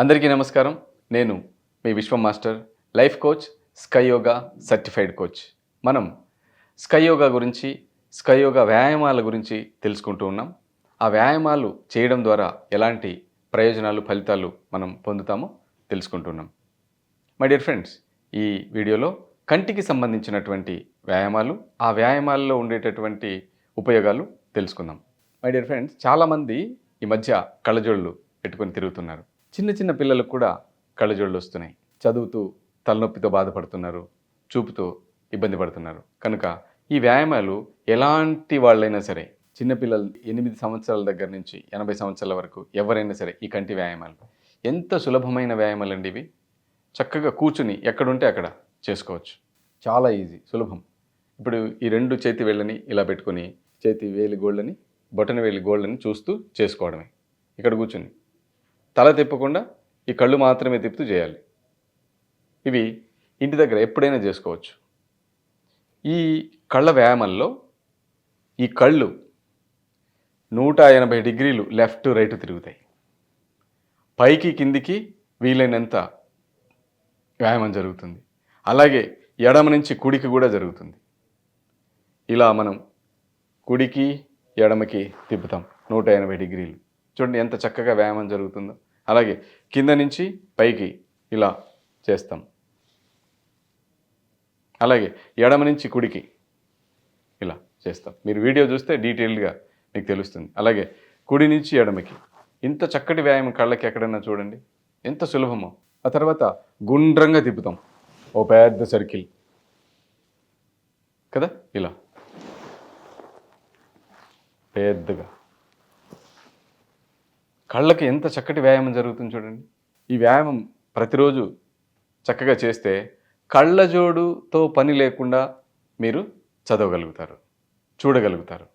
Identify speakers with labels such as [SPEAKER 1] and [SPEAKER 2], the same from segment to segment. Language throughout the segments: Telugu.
[SPEAKER 1] అందరికీ నమస్కారం. నేను మీ Vishwam master life coach sky yoga certified coach. మనం స్కై యోగా గురించి స్కై యోగా వ్యాయామాల గురించి తెలుసుకుంటూ ఉన్నాం. ఆ వ్యాయామాలు చేయడం ద్వారా ఎలాంటి ప్రయోజనాలు ఫలితాలు మనం పొందుతామో తెలుసుకుంటున్నాం మై డియర్ ఫ్రెండ్స్ ఈ వీడియోలో కంటికి సంబంధించినటువంటి వ్యాయామాలు ఆ వ్యాయామాల్లో ఉండేటటువంటి ఉపయోగాలు తెలుసుకుందాం. మై డియర్ ఫ్రెండ్స్ చాలామంది ఈ మధ్య కళ్ళజోళ్ళు పెట్టుకొని తిరుగుతున్నారు. చిన్న చిన్న పిల్లలకు కూడా కళ్ళజోళ్ళు వస్తున్నాయి. చదువుతూ తలనొప్పితో బాధపడుతున్నారు చూపుతో ఇబ్బంది పడుతున్నారు. కనుక ఈ వ్యాయామాలు ఎలాంటి వాళ్ళైనా సరే చిన్నపిల్లలు ఎనిమిది సంవత్సరాల దగ్గర నుంచి ఎనభై సంవత్సరాల వరకు ఎవరైనా సరే ఈ కంటి వ్యాయామాలు. ఎంత సులభమైన వ్యాయామాలు అండి ఇవి? చక్కగా కూర్చుని ఎక్కడుంటే అక్కడ చేసుకోవచ్చు. చాలా ఈజీ సులభం. ఇప్పుడు ఈ రెండు చేతి వేళ్ళని ఇలా పెట్టుకొని చేతి వేలి గోళ్ళని బొటన వేలి గోళ్ళని చూస్తూ చేసుకోవడమే. ఇక్కడ కూర్చుని. తల తిప్పకుండా ఈ కళ్ళు మాత్రమే తిప్పుతూ చేయాలి. ఇవి ఇంటి దగ్గర ఎప్పుడైనా చేసుకోవచ్చు. ఈ కళ్ళ వ్యాయామంలో ఈ కళ్ళు నూట ఎనభై డిగ్రీలు లెఫ్ట్ రైట్ తిరుగుతాయి. పైకి కిందికి వీలైనంత వ్యాయామం జరుగుతుంది. అలాగే ఎడమ నుంచి కుడికి కూడా జరుగుతుంది. ఇలా మనం కుడికి ఎడమకి తిప్పుతాం నూట ఎనభై డిగ్రీలు. చూడండి ఎంత చక్కగా వ్యాయామం జరుగుతుందో. అలాగే కింద నుంచి పైకి ఇలా చేస్తాం. అలాగే ఎడమ నుంచి కుడికి ఇలా చేస్తాం. మీరు వీడియో చూస్తే డీటెయిల్డ్గా మీకు తెలుస్తుంది. అలాగే కుడి నుంచి ఎడమకి. ఇంత చక్కటి వ్యాయామం కళ్ళకి ఎక్కడైనా చూడండి. ఎంత సులభమో. ఆ తర్వాత గుండ్రంగా తిప్పుతాం. ఓ పెద్ద సర్కిల్. కదా? ఇలా. పెద్దగా. కళ్ళకి ఎంత చక్కటి వ్యాయామం జరుగుతుంది చూడండి. ఈ వ్యాయామం ప్రతిరోజు చక్కగా చేస్తే కళ్ళజోడుతో పని లేకుండా మీరు చదవగలుగుతారు చూడగలుగుతారు.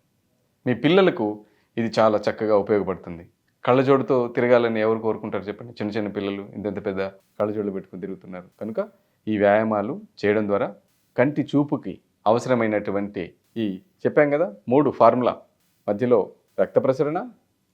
[SPEAKER 1] మీ పిల్లలకు ఇది చాలా చక్కగా ఉపయోగపడుతుంది. కళ్ళజోడుతో తిరగాలని ఎవరు కోరుకుంటారు చెప్పండి? చిన్న చిన్న పిల్లలు ఇంతంత పెద్ద కళ్ళజోడులు పెట్టుకుని తిరుగుతున్నారు. కనుక ఈ వ్యాయామాలు చేయడం ద్వారా కంటి చూపుకి అవసరమైనటువంటి ఈ చెప్పాం కదా మూడు ఫార్ములా. మధ్యలో రక్త ప్రసరణ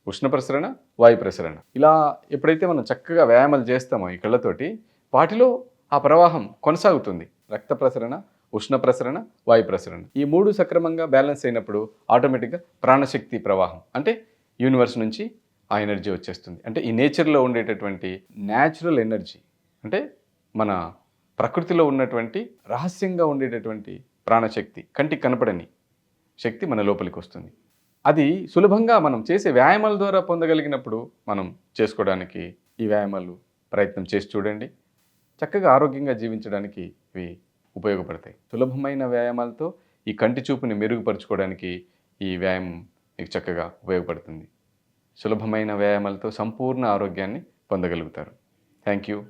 [SPEAKER 1] ఉష్ణ ప్రసరణ వాయు ప్రసరణ ఇలా ఎప్పుడైతే మనం చక్కగా వ్యాయామాలు చేస్తామో ఈ కళ్ళతోటి వాటిలో ఆ ప్రవాహం కొనసాగుతుంది. రక్త ప్రసరణ ఉష్ణ ప్రసరణ వాయు ప్రసరణ ఈ మూడు సక్రమంగా బ్యాలెన్స్ అయినప్పుడు ఆటోమేటిక్గా ప్రాణశక్తి ప్రవాహం అంటే యూనివర్స్ నుంచి ఆ ఎనర్జీ వచ్చేస్తుంది. అంటే ఈ నేచర్లో ఉండేటటువంటి న్యాచురల్ ఎనర్జీ అంటే మన ప్రకృతిలో ఉన్నటువంటి రహస్యంగా ఉండేటటువంటి ప్రాణశక్తి కంటికి కనపడని శక్తి మన లోపలికి వస్తుంది. అది సులభంగా మనం చేసే వ్యాయామాల ద్వారా పొందగలిగినప్పుడు మనం చేసుకోవడానికి ఈ వ్యాయామాలు ప్రయత్నం చేసి చూడండి. చక్కగా ఆరోగ్యంగా జీవించడానికి ఇవి ఉపయోగపడతాయి. సులభమైన వ్యాయామాలతో ఈ కంటి చూపుని మెరుగుపరుచుకోవడానికి ఈ వ్యాయామం మీకు చక్కగా ఉపయోగపడుతుంది. సులభమైన వ్యాయామాలతో సంపూర్ణ ఆరోగ్యాన్ని పొందగలుగుతారు. Thank you.